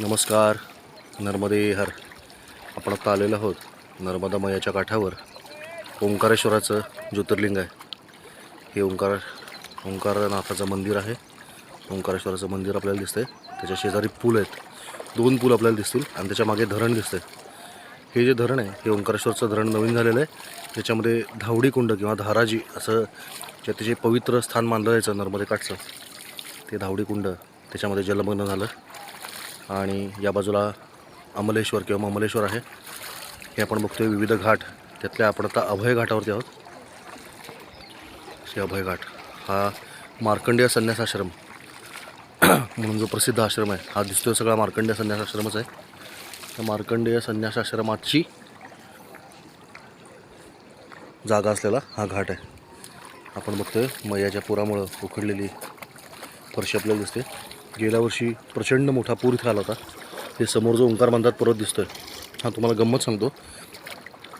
नमस्कार नर्मदे हर. आपण आत्ता आलेलो आहोत नर्मदा मयाच्या काठावर. ओंकारेश्वराचं ज्योतिर्लिंग आहे. हे ओंकार ओंकारनाथाचं मंदिर आहे. ओंकारेश्वराचं मंदिर आपल्याला दिसतंय. त्याच्या शेजारी पूल आहेत. दोन पूल आपल्याला दिसतील आणि त्याच्यामागे धरण दिसतंय. हे जे धरण आहे हे ओंकारेश्वरचं धरण नवीन झालेलं आहे. त्याच्यामध्ये धावडी कुंड किंवा धाराजी असं जे अतिशय पवित्र स्थान मानलं जायचं नर्मदे काठचं. ते धावडी कुंड त्याच्यामध्ये जलमग्न झालं. आणि या बाजूला अमलेश्वर किंवा ममलेश्वर आहे. हे आपण बघतोय विविध घाट. त्यातल्या आपण आता अभय घाटावरती आहोत. श्री अभय घाट. हा मार्कंडेय संन्यास आश्रम. म्हणून जो प्रसिद्ध आश्रम आहे हा दिसतोय सगळा मार्कंडेय संन्यास आश्रमच आहे. त्या मार्कंडेय संन्यास आश्रमाची जागा असलेला हा घाट आहे. आपण बघतोय मैयाच्या पुरामुळं उखडलेली फरशी आपल्याला दिसते. गेल्या वर्षी प्रचंड मोठा पूर इथे आला होता. हे समोर जो ओंकार बांधात पर्वत दिसतोय हा तुम्हाला गंमत सांगतो.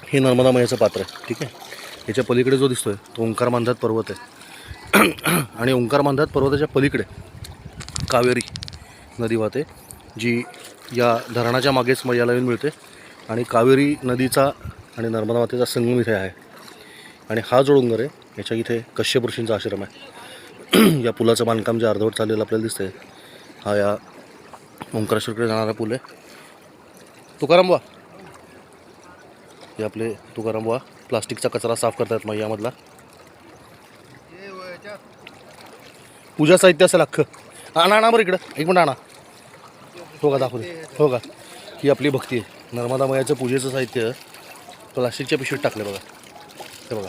हे नर्मदा मैयाचं पात्र आहे ठीक आहे? याच्या पलीकडे जो दिसतोय तो ओंकार बांधात पर्वत आहे. आणि ओंकार बांधात पर्वताच्या पलीकडे कावेरी नदी वाहते जी या धरणाच्या मागेच मयाला येऊन मिळते. आणि कावेरी नदीचा आणि नर्मदा मातेचा संगम इथे आहे. आणि हा जो डोंगर आहे याच्या इथे कश्यप ऋषींचा आश्रम आहे. या पुलाचं बांधकाम जे अर्धवट चाललेलं आपल्याला दिसतंय हा या ओंकारेश्वरकडे जाणारा पूल आहे. तुकाराम बुवा हे आपले तुकाराम बुवा प्लास्टिकचा कचरा साफ करतात मग यामधला. पूजा साहित्य असेल अख्खं. आणा आणा बरं इकडं. एक मिनिट आणा. हो का दाखवू दे. हो का. ही आपली भक्ती आहे. नर्मदा मयाचं पूजेचं साहित्य प्लास्टिकच्या पिशवीत टाकलं बघा. हे बघा.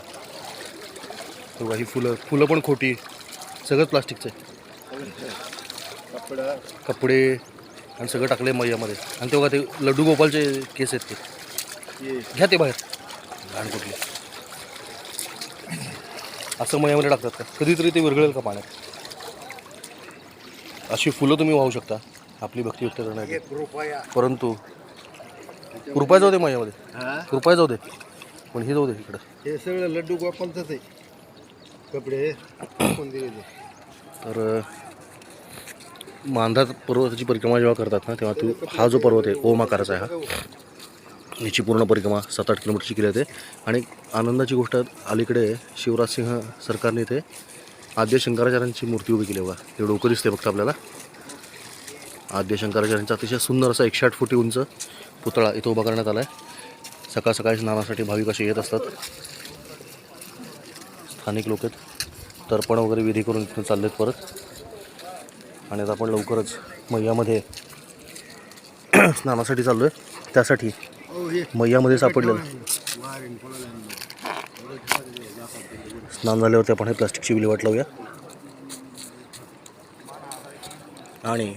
हे बघा ही फुलं फुलं पण खोटी. सगळंच प्लास्टिकचं आहे. कपडे. आणि सगळं टाकले मैयामध्ये. आणि ते बघा ते लड्डू गोपालचे केस आहेत ते. घ्या ते बाहेर. घाण कुठली. असं मैयामध्ये टाकतात का? कधीतरी ते विरघळेल का पाण्यात? अशी फुलं तुम्ही वाहू शकता. आपली भक्ती व्यक्त करण्याची परंतु कृपया जाऊ दे मैयामध्ये. कृपया जाऊ दे. पण हे जाऊ दे इकडं. हे सगळं लड्डू गोपालचंच आहे. कपडे तर मांधात पर्वताची परिक्रमा जेव्हा करतात ना तेव्हा तू हा जो पर्वत आहे ओम आकाराचा आहे हा. याची पूर्ण परिक्रमा सात आठ किलोमीटरची केली जाते. आणि आनंदाची गोष्ट अलीकडे शिवराज सिंह सरकारने इथे आद्य शंकराचार्यांची मूर्ती उभी केली बघा. ते डोकं दिसते फक्त आपल्याला. आद्य शंकराचार्यांचा अतिशय सुंदर असा एकशे आठ फुटी उंच पुतळा इथं उभा करण्यात आला आहे सकाळ सकाळी स्नानासाठी भाविक असे येत असतात. स्थानिक लोक आहेत. तर्पण वगैरे विधी करून इथून चाललेत परत. आणि आता आपण लवकरच मैयामध्ये स्नानासाठी चाललो आहे त्यासाठी मैयामध्ये सापडलेलं. स्नान झाल्यावरती आपण हे प्लास्टिकची विल्हेवाट लावूया आणि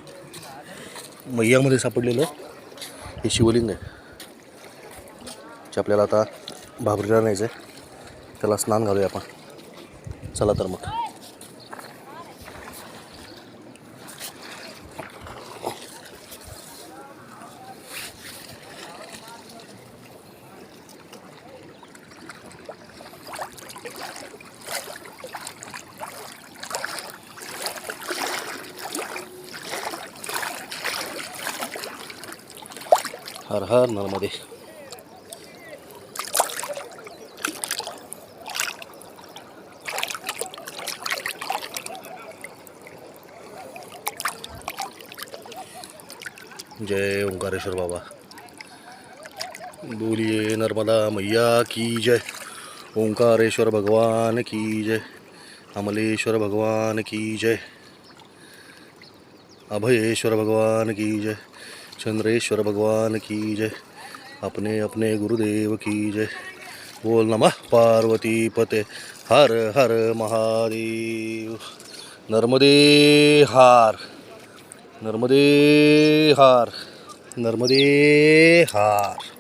मैयामध्ये सापडलेलं हे शिवलिंग आहे जे आपल्याला आता भाबरीला न्यायचं आहे त्याला स्नान घालूया आपण. चला तर मग. हर हर नर्मदे। जय ओंकारेश्वर बाबा। बोलिए नर्मदा मैया की जय ओंकारेश्वर भगवान की जय अमलेश्वर भगवान की जय अभयेश्वर भगवान की जय। चंद्रेश्वर भगवान की जय। अपने अपने गुरुदेव की जय। बोल नमः पार्वती पते। हर हर महादेव। नर्मदे हार। नर्मदे हार। नर्मदे हार।